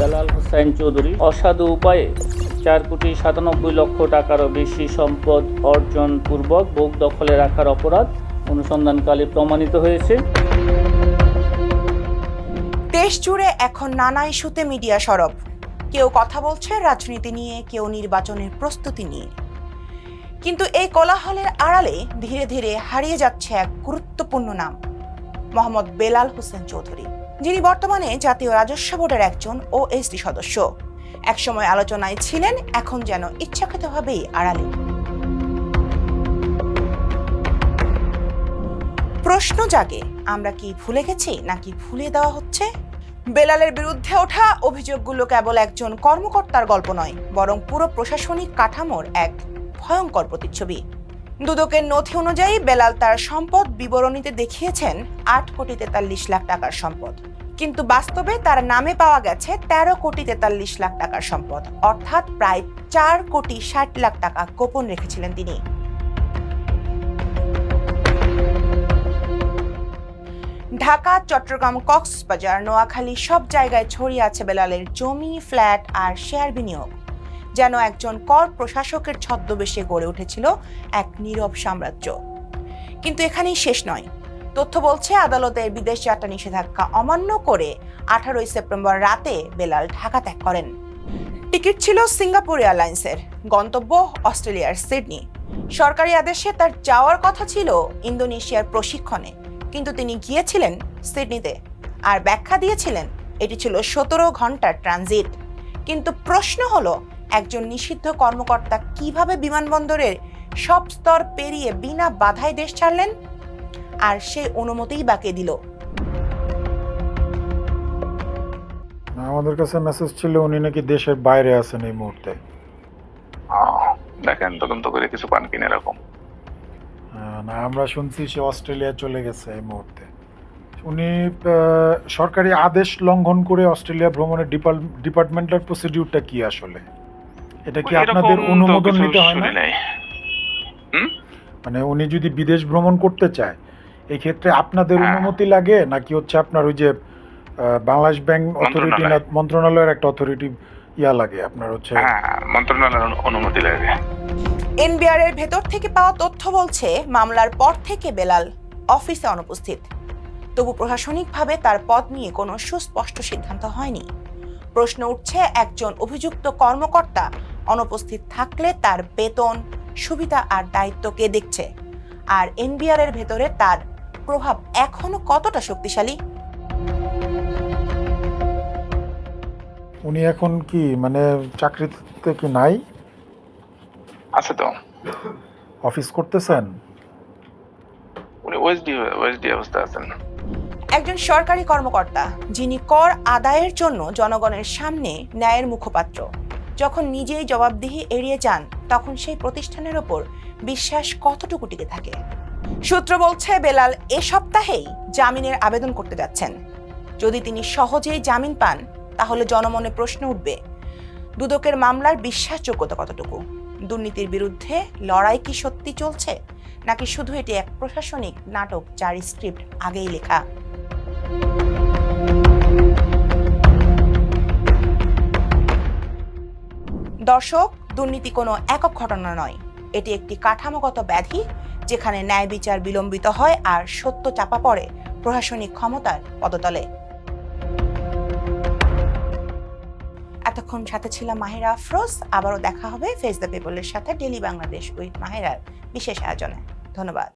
বেলাল হোসেন চৌধুরী, অসাধু উপায়ে চার কোটি সাতানব্বই লক্ষ টাকারও বেশি সম্পদ অর্জন পূর্বক ভোগ দখলে রাখার অপরাধ অনুসন্ধানকালে প্রমাণিত হয়েছে। দেশ জুড়ে এখন নানা ইস্যুতে মিডিয়া সরব। কেউ কথা বলছে, রাজনীতি নিয়ে, কেউ নির্বাচনের প্রস্তুতি নিয়ে। কিন্তু এই কোলাহলের আড়ালে ধীরে ধীরে হারিয়ে যাচ্ছে এক গুরুত্বপূর্ণ নাম, মোহাম্মদ বেলাল হোসেন চৌধুরী। যিনি বর্তমানে জাতীয় রাজস্ব বোর্ডের একজন ওএসডি সদস্য। একসময় আলোচনায় ছিলেন, এখন যেন ইচ্ছাকৃতভাবেই আড়ালে। প্রশ্ন জাগে, আমরা কি ভুলে গেছি নাকি ভুলিয়ে দেওয়া হচ্ছে? বেলালের বিরুদ্ধে ওঠা অভিযোগগুলো কেবল একজন কর্মকর্তার গল্প নয়, বরং পুরো প্রশাসনিক কাঠামোর এক ভয়ঙ্কর প্রতিচ্ছবি। দুদকের নথি অনুযায়ী বেলাল তার সম্পদ বিবরণীতে দেখিয়েছেন আট কোটি তেতাল্লিশ লাখ টাকার সম্পদ। কিন্তু বাস্তবে তার নামে পাওয়া গেছে তেরো কোটি তেতাল্লিশ লাখ টাকার সম্পদ। অর্থাৎ প্রায় চার কোটি ষাট লাখ টাকা গোপন রেখেছিলেন তিনি। ঢাকা, চট্টগ্রাম, কক্সবাজার, নোয়াখালী সব জায়গায় ছড়িয়ে আছে বেলালের জমি, ফ্ল্যাট আর শেয়ার বিনিয়োগ। যেন একজন কর প্রশাসকের ছদ্মবেশে গড়ে উঠেছিল এক নীরব সাম্রাজ্য। কিন্তু এখানেই শেষ নয়। তথ্য বলছে আদালতের বিদেশ যাত্রা নিষেধাজ্ঞা অমান্য করে আঠারোই সেপ্টেম্বর রাতে বেলাল ঢাকা ত্যাগ করেন। টিকিট ছিল সিঙ্গাপুর এয়ারলাইন্সের, গন্তব্য অস্ট্রেলিয়ার সিডনি। সরকারি আদেশে তার যাওয়ার কথা ছিল ইন্দোনেশিয়ার প্রশিক্ষণে, কিন্তু তিনি গিয়েছিলেন সিডনিতে। আর ব্যাখ্যা দিয়েছিলেন, এটি ছিল সতেরো ঘণ্টার ট্রানজিট। কিন্তু প্রশ্ন হলো একজন নিষিদ্ধ কর্মকর্তা কীভাবে বিমানবন্দরের সব স্তর পেরিয়ে বিনা বাধায় দেশ ছাড়লেন? আর সে অনুমতিই বাকে দিল। আমাদের কাছে মেসেজ ছিল উনি নাকি দেশের বাইরে আছেন এই মুহূর্তে। দেখেন তদন্ত করে কিছু পান কিনা এরকম। না আমরা শুনছি সে অস্ট্রেলিয়া চলে গেছে এই মুহূর্তে। উনি সরকারি আদেশ লঙ্ঘন করে অস্ট্রেলিয়া ভ্রমণের ডিপার্টমেন্টাল প্রসিডিউরটা কি আসলে? এটা কি আপনাদের অনুমোদন নিতে হয় না? মানে উনি যদি বিদেশ ভ্রমণ করতে চায় এই ক্ষেত্রে আপনাদের হ্যাঁ। অনুমতি লাগে নাকি হচ্ছে আপনার ওই যে বাংলাদেশ ব্যাংক অথরিটি না মন্ত্রণালয়ের একটা অথরিটি ইয়া লাগে আপনার হচ্ছে? হ্যাঁ মন্ত্রণালয়ের অনুমতি লাগে। এনবিআর এর ভেতর থেকে পাওয়া তথ্য বলছে মামলার পর থেকে বেলাল অফিসে অনুপস্থিত। তবু প্রশাসনিকভাবে তার পদ নিয়ে কোনো সুস্পষ্ট সিদ্ধান্ত হয়নি। প্রশ্ন উঠছে একজন অভিযুক্ত কর্মকর্তা অনুপস্থিত থাকলে তার বেতন সুবিধা আর দায়িত্ব কে দেখছে? আর এনবিআর এর ভেতরে তার প্রভাব এখনও কতটা শক্তিশালী? উনি এখন কি মানে চাকরিতে কি নাই? আছে তো। অফিস করতেছেন? উনি ওএসডি ওএসডি অবস্থা আছেন। একজন সরকারি কর্মকর্তা যিনি কর আদায়ের জন্য জনগণের সামনে ন্যায়ের মুখপাত্র। যখন নিজেই জবাবদিহি এড়িয়ে যান, তখন সেই প্রতিষ্ঠানের ওপর বিশ্বাস কতটুকু টিকে থাকে? সূত্র বলছে, বেলাল এ সপ্তাহেই জামিনের আবেদন করতে যাচ্ছেন। যদি তিনি সহজেই জামিন পান, তাহলে জনমনে প্রশ্ন উঠবে, দুদকের মামলার বিশ্বাসযোগ্যতা কতটুকু? দুর্নীতির বিরুদ্ধে লড়াই কি সত্যি চলছে? নাকি শুধু এটি এক প্রশাসনিক নাটক যার স্ক্রিপ্ট আগেই লেখা? দর্শক, দুর্নীতি কোনো একক ঘটনা নয়। এটি একটি কাঠামোগত ব্যাধি যেখানে ন্যায় বিচার বিলম্বিত হয় আর সত্য চাপা পড়ে প্রশাসনিক ক্ষমতার পদতলে। এতক্ষণ সাথে ছিলাম মাহিরা আফরোজ। আবারও দেখা হবে ফেস দ্য পিপলের সাথে ডেলি বাংলাদেশ উইথ মাহিরার বিশেষ আয়োজনে। ধন্যবাদ।